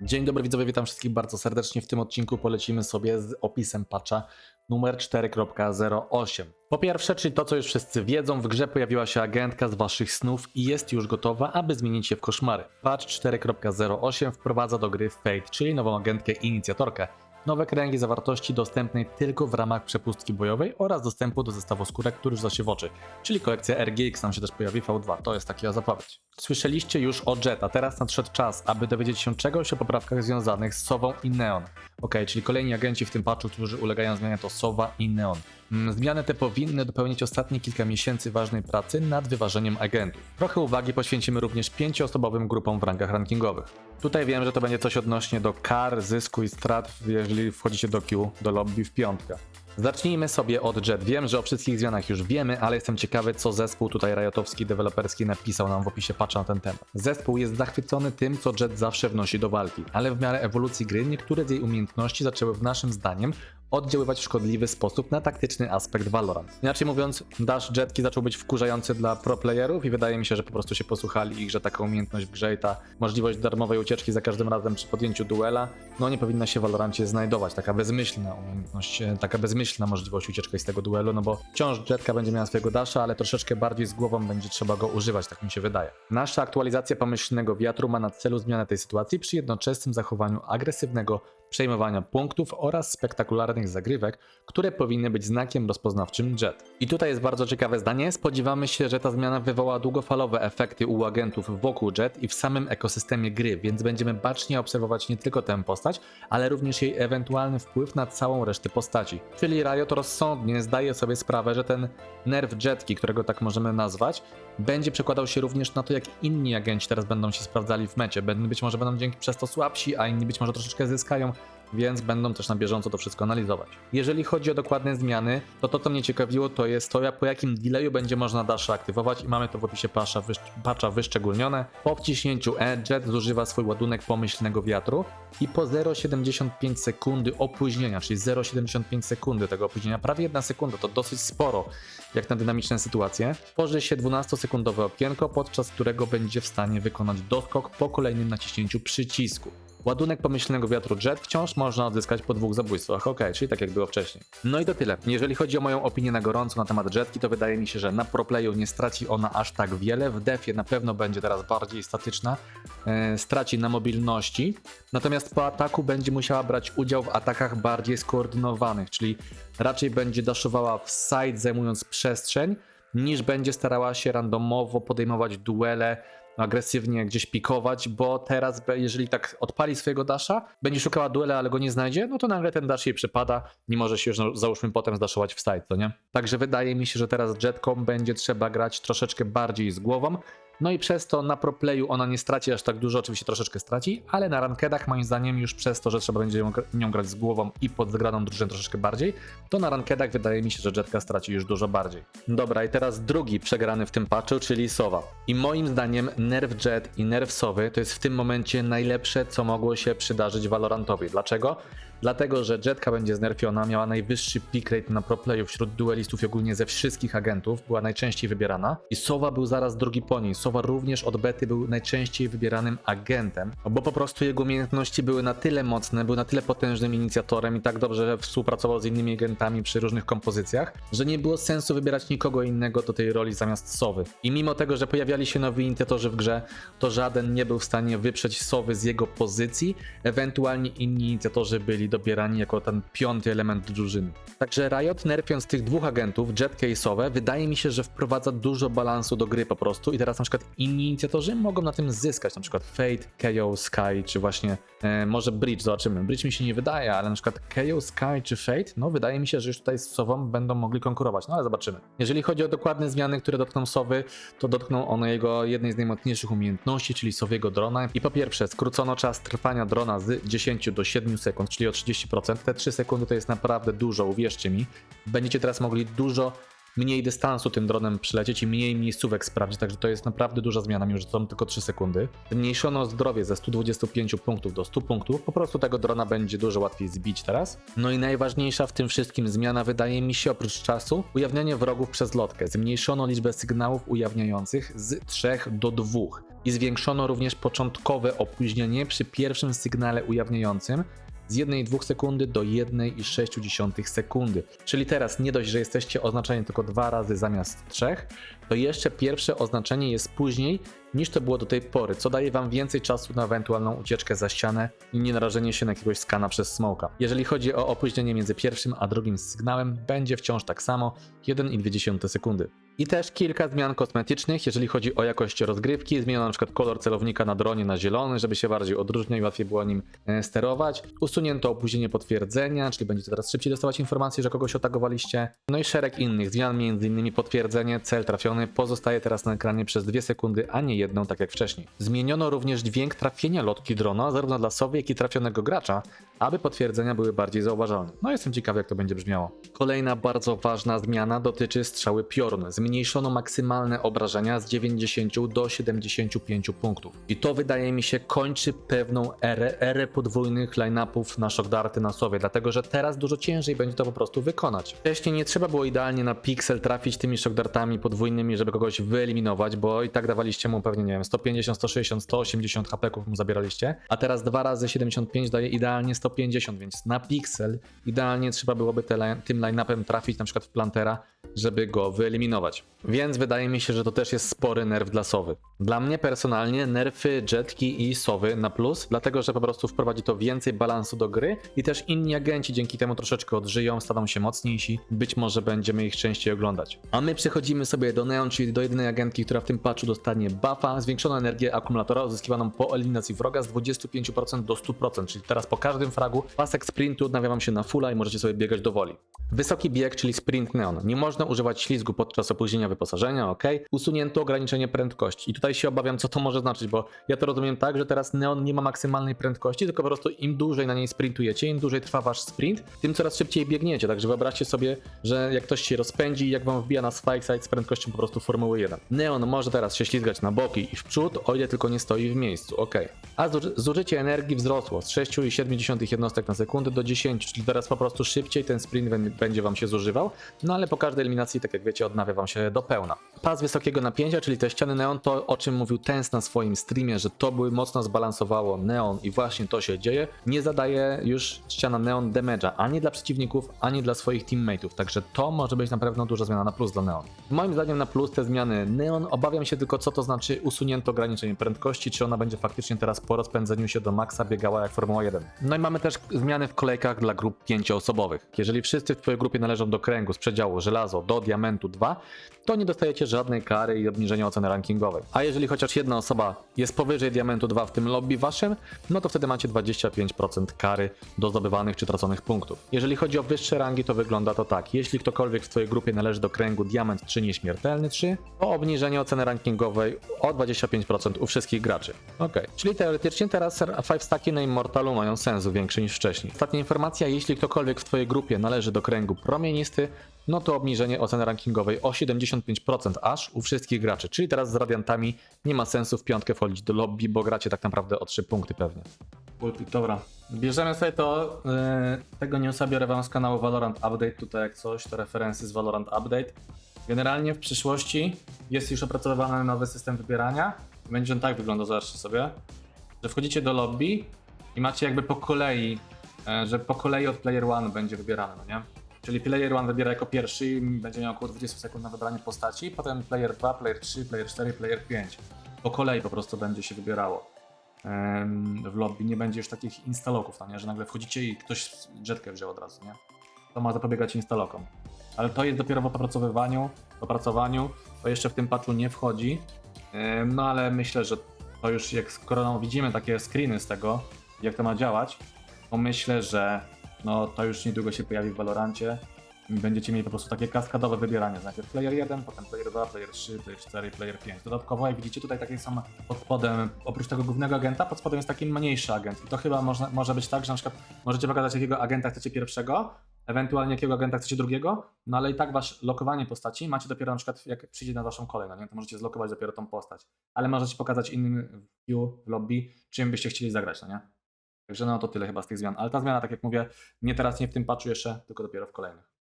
Dzień dobry widzowie, witam wszystkich bardzo serdecznie. W tym odcinku polecimy sobie z opisem patcha numer 4.08. Po pierwsze, czyli to co już wszyscy wiedzą, w grze pojawiła się agentka z waszych snów i jest już gotowa, aby zmienić je w koszmary. Patch 4.08 wprowadza do gry Fate, czyli nową agentkę inicjatorkę. Nowe kręgi zawartości dostępnej tylko w ramach przepustki bojowej oraz dostępu do zestawu skórek, który rzuca się w oczy, czyli kolekcja RGX nam się też pojawi V2, to jest taka zapowiedź. Słyszeliście już o Jet, a teraz nadszedł czas, aby dowiedzieć się czegoś o poprawkach związanych z Sową i Neon. Ok, czyli kolejni agenci w tym patchu, którzy ulegają zmianie to Sowa i Neon. Mm, Zmiany te powinny dopełnić ostatnie kilka miesięcy ważnej pracy nad wyważeniem agentów. Trochę uwagi poświęcimy również pięcioosobowym grupom w rangach rankingowych. Tutaj wiem, że to będzie coś odnośnie do kar, zysku i strat, jeżeli wchodzicie do queue, do lobby w piątkę. Zacznijmy sobie od Jet. Wiem, że o wszystkich zmianach już wiemy, ale jestem ciekawy, co zespół tutaj Riotowski deweloperski napisał nam w opisie patcha na ten temat. Zespół jest zachwycony tym, co Jet zawsze wnosi do walki, ale w miarę ewolucji gry niektóre z jej umiejętności zaczęły w naszym zdaniem oddziaływać w szkodliwy sposób na taktyczny aspekt Valorant. Inaczej mówiąc, dash jetki zaczął być wkurzający dla pro playerów i wydaje mi się, że po prostu się posłuchali ich, że taka umiejętność w grze i ta możliwość darmowej ucieczki za każdym razem przy podjęciu duela, no nie powinna się w Valorancie znajdować. Taka bezmyślna umiejętność, e, taka bezmyślna możliwość ucieczki z tego duelu, no bo wciąż jetka będzie miała swojego dasha, ale troszeczkę bardziej z głową będzie trzeba go używać, tak mi się wydaje. Nasza aktualizacja pomyślnego wiatru ma na celu zmianę tej sytuacji przy jednoczesnym zachowaniu agresywnego przejmowania punktów oraz spektakularnych zagrywek, które powinny być znakiem rozpoznawczym Jet. I tutaj jest bardzo ciekawe zdanie. Spodziewamy się, że ta zmiana wywoła długofalowe efekty u agentów wokół Jet i w samym ekosystemie gry, więc będziemy bacznie obserwować nie tylko tę postać, ale również jej ewentualny wpływ na całą resztę postaci. Czyli Riot rozsądnie zdaje sobie sprawę, że ten nerw Jetki, którego tak możemy nazwać, będzie przekładał się również na to, jak inni agenci teraz będą się sprawdzali w mecie. Być może będą dzięki przez to słabsi, a inni być może troszeczkę zyskają, więc będą też na bieżąco to wszystko analizować. Jeżeli chodzi o dokładne zmiany, to to, co mnie ciekawiło, to jest to, po jakim delayu będzie można Dasha aktywować i mamy to w opisie patcha, wysz- patcha wyszczególnione. Po wciśnięciu E, Jet zużywa swój ładunek pomyślnego wiatru i po 0,75 sekundy opóźnienia, czyli 0,75 sekundy tego opóźnienia, prawie 1 sekunda, to dosyć sporo jak na dynamiczne sytuacje, tworzy się 12-sekundowe okienko, podczas którego będzie w stanie wykonać doskok po kolejnym naciśnięciu przycisku. Ładunek pomyślnego wiatru Jet wciąż można odzyskać po dwóch zabójstwach, ok, czyli tak jak było wcześniej. No i to tyle. Jeżeli chodzi o moją opinię na gorąco na temat Jetki, to wydaje mi się, że na proplayu nie straci ona aż tak wiele, w defie na pewno będzie teraz bardziej statyczna, e, straci na mobilności, natomiast po ataku będzie musiała brać udział w atakach bardziej skoordynowanych, czyli raczej będzie daszowała w side zajmując przestrzeń, niż będzie starała się randomowo podejmować duele, agresywnie gdzieś pikować, bo teraz, jeżeli tak odpali swojego dasha, będzie szukała duela, ale go nie znajdzie, no to nagle ten dash jej przypada, nie może się już no, załóżmy potem zdaszować w side, to nie? Także wydaje mi się, że teraz jetką będzie trzeba grać troszeczkę bardziej z głową, no i przez to na proplayu ona nie straci aż tak dużo, oczywiście troszeczkę straci, ale na rankedach moim zdaniem już przez to, że trzeba będzie nią grać z głową i pod zgraną drużynę troszeczkę bardziej, to na rankedach wydaje mi się, że Jetka straci już dużo bardziej. Dobra, i teraz drugi przegrany w tym patchu, czyli Sowa. I moim zdaniem Nerf Jet i Nerf Sowy to jest w tym momencie najlepsze, co mogło się przydarzyć Valorantowi. Dlaczego? Dlatego, że Jetka będzie znerfiona, miała najwyższy pick rate na proplayu wśród duelistów i ogólnie ze wszystkich agentów, była najczęściej wybierana. I Sowa był zaraz drugi po niej. Sowa również od bety był najczęściej wybieranym agentem, bo po prostu jego umiejętności były na tyle mocne, był na tyle potężnym inicjatorem i tak dobrze współpracował z innymi agentami przy różnych kompozycjach, że nie było sensu wybierać nikogo innego do tej roli zamiast Sowy. I mimo tego, że pojawiali się nowi inicjatorzy w grze, to żaden nie był w stanie wyprzeć Sowy z jego pozycji, ewentualnie inni inicjatorzy byli dobierani jako ten piąty element drużyny. Także Riot nerfiąc tych dwóch agentów, Sowę, wydaje mi się, że wprowadza dużo balansu do gry po prostu i teraz na przykład inni inicjatorzy mogą na tym zyskać, na przykład Fate, KO, Sky, czy właśnie e, może Bridge, zobaczymy. Bridge mi się nie wydaje, ale na przykład KO, Sky czy Fate, no wydaje mi się, że już tutaj z Sową będą mogli konkurować, no ale zobaczymy. Jeżeli chodzi o dokładne zmiany, które dotkną Sowy, to dotkną one jego jednej z najmocniejszych umiejętności, czyli Sowiego drona. I po pierwsze, skrócono czas trwania drona z 10 do 7 sekund, czyli o 30%. Te 3 sekundy to jest naprawdę dużo, uwierzcie mi. Będziecie teraz mogli dużo mniej dystansu tym dronem przylecieć i mniej miejscówek sprawdzić, także to jest naprawdę duża zmiana, mimo że to są tylko 3 sekundy. Zmniejszono zdrowie ze 125 punktów do 100 punktów, po prostu tego drona będzie dużo łatwiej zbić teraz. No i najważniejsza w tym wszystkim zmiana wydaje mi się oprócz czasu, ujawnianie wrogów przez lotkę. Zmniejszono liczbę sygnałów ujawniających z 3 do 2. I zwiększono również początkowe opóźnienie przy pierwszym sygnale ujawniającym z 1,2 sekundy do 1,6 sekundy. Czyli teraz nie dość, że jesteście oznaczeni tylko dwa razy zamiast trzech, to jeszcze pierwsze oznaczenie jest później niż to było do tej pory, co daje wam więcej czasu na ewentualną ucieczkę za ścianę i nie narażenie się na jakiegoś skana przez smoka. Jeżeli chodzi o opóźnienie między pierwszym a drugim sygnałem, będzie wciąż tak samo 1,2 sekundy. I też kilka zmian kosmetycznych, jeżeli chodzi o jakość rozgrywki. Zmieniono na przykład kolor celownika na dronie na zielony, żeby się bardziej odróżniał i łatwiej było nim e, sterować. Usunięto opóźnienie potwierdzenia, czyli będziecie teraz szybciej dostawać informacje, że kogoś otagowaliście. No i szereg innych zmian, m.in. potwierdzenie, cel trafiony pozostaje teraz na ekranie przez 2 sekundy, a nie jedną, tak jak wcześniej. Zmieniono również dźwięk trafienia lotki drona, zarówno dla sowy, jak i trafionego gracza, aby potwierdzenia były bardziej zauważalne. No jestem ciekawy, jak to będzie brzmiało. Kolejna bardzo ważna zmiana dotyczy strzały piorun. Zmniejszono maksymalne obrażenia z 90 do 75 punktów. I to wydaje mi się kończy pewną erę, erę podwójnych line-upów na shockdarty na sowie, dlatego że teraz dużo ciężej będzie to po prostu wykonać. Wcześniej nie trzeba było idealnie na piksel trafić tymi shockdartami podwójnymi, żeby kogoś wyeliminować, bo i tak dawaliście mu pewnie, nie wiem, 150, 160, 180 HP mu zabieraliście, a teraz 2 razy 75 daje idealnie 150, więc na piksel idealnie trzeba byłoby te, tym line-upem trafić na przykład w plantera, żeby go wyeliminować. Więc wydaje mi się, że to też jest spory nerw dla sowy. Dla mnie personalnie nerfy jetki i sowy na plus, dlatego że po prostu wprowadzi to więcej balansu do gry i też inni agenci dzięki temu troszeczkę odżyją, staną się mocniejsi, być może będziemy ich częściej oglądać. A my przechodzimy sobie do Neon, czyli do jedynej agentki, która w tym patchu dostanie buffa, zwiększoną energię akumulatora uzyskiwaną po eliminacji wroga z 25% do 100%, czyli teraz po każdym fragu pasek sprintu odnawia wam się na fulla i możecie sobie biegać do woli. Wysoki bieg, czyli sprint neon. Nie można używać ślizgu podczas opóźnienia wyposażenia, ok. Usunięto ograniczenie prędkości. I tutaj się obawiam, co to może znaczyć, bo ja to rozumiem tak, że teraz neon nie ma maksymalnej prędkości, tylko po prostu im dłużej na niej sprintujecie, im dłużej trwa wasz sprint, tym coraz szybciej biegniecie. Także wyobraźcie sobie, że jak ktoś się rozpędzi, jak wam wbija na spike side z prędkością po prostu Formuły 1. Neon może teraz się ślizgać na boki i w przód, o ile tylko nie stoi w miejscu, ok. A zuży- zużycie energii wzrosło z 6,7 jednostek na sekundę do 10, czyli teraz po prostu szybciej ten sprint bę- będzie wam się zużywał, no ale po każdej eliminacji, tak jak wiecie, odnawia wam się do pełna. Pas wysokiego napięcia, czyli te ściany neon, to o czym mówił Tens na swoim streamie, że to by mocno zbalansowało neon i właśnie to się dzieje, nie zadaje już ściana neon damage'a ani dla przeciwników, ani dla swoich teammateów, także to może być na pewno duża zmiana na plus dla neon. Moim zdaniem na plus te zmiany neon, obawiam się tylko co to znaczy usunięto ograniczenie prędkości, czy ona będzie faktycznie teraz po rozpędzeniu się do maksa biegała jak Formuła 1. No i mamy też zmiany w kolejkach dla grup pięcioosobowych. Jeżeli wszyscy w twojej grupie należą do kręgu z przedziału żelazo do diamentu 2, to nie dostajecie żadnej kary i obniżenia oceny rankingowej. A jeżeli chociaż jedna osoba jest powyżej diamentu 2 w tym lobby waszym, no to wtedy macie 25% kary do zdobywanych czy traconych punktów. Jeżeli chodzi o wyższe rangi, to wygląda to tak. Jeśli ktokolwiek w twojej grupie należy do kręgu diament 3 nieśmiertelny 3, to obniżenie oceny rankingowej o 25% u wszystkich graczy. Ok, czyli teoretycznie teraz 5 staki na Immortalu mają sens większy niż wcześniej. Ostatnia informacja, jeśli ktokolwiek w twojej grupie należy do kręgu promienisty, no to obniżenie oceny rankingowej o 75% aż u wszystkich graczy. Czyli teraz z radiantami nie ma sensu w piątkę wchodzić do lobby, bo gracie tak naprawdę o 3 punkty pewnie. Dobra. Bierzemy sobie to, yy, tego newsa biorę wam z kanału Valorant Update, tutaj jak coś, to referencje z Valorant Update. Generalnie w przyszłości jest już opracowywany nowy system wybierania. Będzie on tak wyglądał, zobaczcie sobie, że wchodzicie do lobby i macie jakby po kolei, e, że po kolei od player one będzie wybierany, no nie? Czyli player one wybiera jako pierwszy i będzie miał około 20 sekund na wybranie postaci, potem player 2, player 3, player 4, player 5. Po kolei po prostu będzie się wybierało w lobby. Nie będzie już takich instaloków, nie? że nagle wchodzicie i ktoś jetkę wziął od razu, nie? To ma zapobiegać instalokom. Ale to jest dopiero w opracowywaniu, w opracowaniu, to jeszcze w tym patchu nie wchodzi. No ale myślę, że to już jak skoro widzimy takie screeny z tego, jak to ma działać, to myślę, że no, to już niedługo się pojawi w Valorancie będziecie mieli po prostu takie kaskadowe wybieranie. Najpierw player 1, potem player 2, player 3, player 4, player 5. Dodatkowo, jak widzicie, tutaj takie są pod spodem, oprócz tego głównego agenta, pod spodem jest taki mniejszy agent. I to chyba można, może być tak, że na przykład możecie pokazać, jakiego agenta chcecie pierwszego, ewentualnie jakiego agenta chcecie drugiego, no ale i tak wasz lokowanie postaci macie dopiero na przykład, jak przyjdzie na waszą kolej, no nie? to możecie zlokować dopiero tą postać. Ale możecie pokazać innym view w lobby, czym byście chcieli zagrać, no nie? Także no to tyle chyba z tych zmian. Ale ta zmiana, tak jak mówię, nie teraz, nie w tym patchu jeszcze, tylko dopiero w kolejnych.